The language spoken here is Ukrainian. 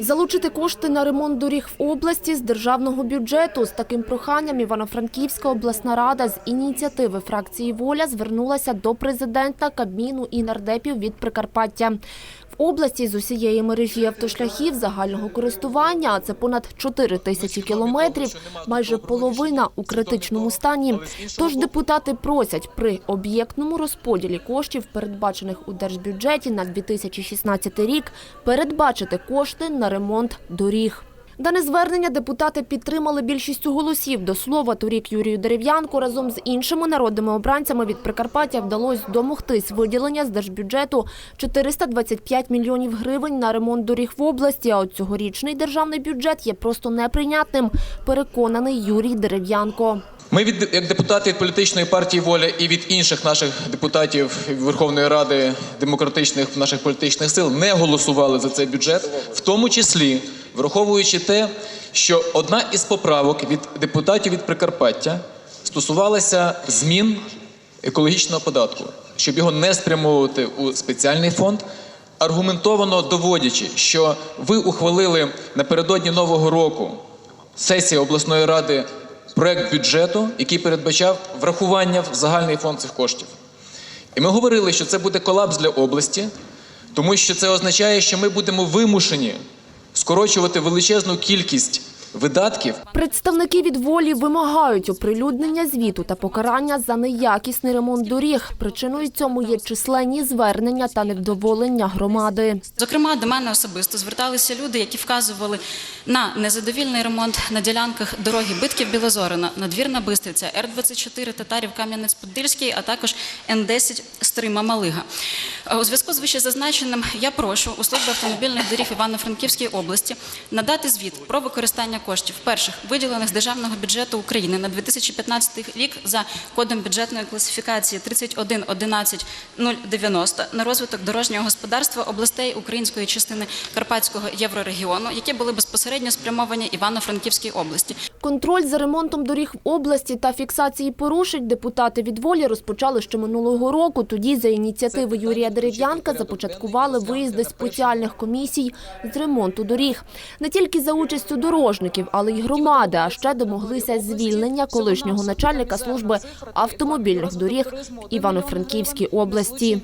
Залучити кошти на ремонт доріг в області з державного бюджету. З таким проханням Івано-Франківська обласна рада з ініціативи фракції «Воля» звернулася до президента, Кабміну і нардепів від Прикарпаття. В області з усієї мережі автошляхів загального користування, а це понад 4 тисячі кілометрів, майже половина у критичному стані. Тож депутати просять при об'єктному розподілі коштів, передбачених у держбюджеті на 2016 рік, передбачити кошти на ремонт доріг. Дане звернення депутати підтримали більшістю голосів. До слова, торік Юрію Дерев'янку разом з іншими народними обранцями від Прикарпаття вдалося домогтись виділення з держбюджету 425 мільйонів гривень на ремонт доріг в області. А от цьогорічний державний бюджет є просто неприйнятним, переконаний Юрій Дерев'янко. Ми від як депутати від політичної партії Воля і від інших наших депутатів Верховної Ради демократичних наших політичних сил не голосували за цей бюджет, в тому числі враховуючи те, що одна із поправок від депутатів від Прикарпаття стосувалася змін екологічного податку, щоб його не спрямовувати у спеціальний фонд. Аргументовано доводячи, що ви ухвалили напередодні нового року сесія обласної ради проект бюджету, який передбачав врахування в загальний фонд цих коштів. І ми говорили, що це буде колапс для області, тому що це означає, що ми будемо вимушені скорочувати величезну кількість видатків Представники від волі вимагають оприлюднення звіту та покарання за неякісний ремонт доріг. Причиною цьому є численні звернення та невдоволення громади. Зокрема, до мене особисто зверталися люди, які вказували на незадовільний ремонт на ділянках дороги Битків Білозорина, надвірна Бистриця, Р-24, Татарів, Кам'янець-Подільський, а також Н-10 Стрима Малига. Е, У зв'язку з вищезазначеним я прошу у службі автомобільних доріг Івано-Франківській області надати звіт про використання коштів перших виділених з державного бюджету України на 2015 рік за кодом бюджетної класифікації 3111090 на розвиток дорожнього господарства областей української частини Карпатського єврорегіону, які були безпосередньо спрямовані Івано-Франківській області. Контроль за ремонтом доріг в області та фіксації порушень депутати від волі розпочали ще минулого року. Тоді за ініціативи Юрія Дерев'янка започаткували виїзди спеціальних комісій з ремонту доріг. Не тільки за участю дорожників, але й громади, а ще домоглися звільнення колишнього начальника служби автомобільних доріг Івано-Франківській області.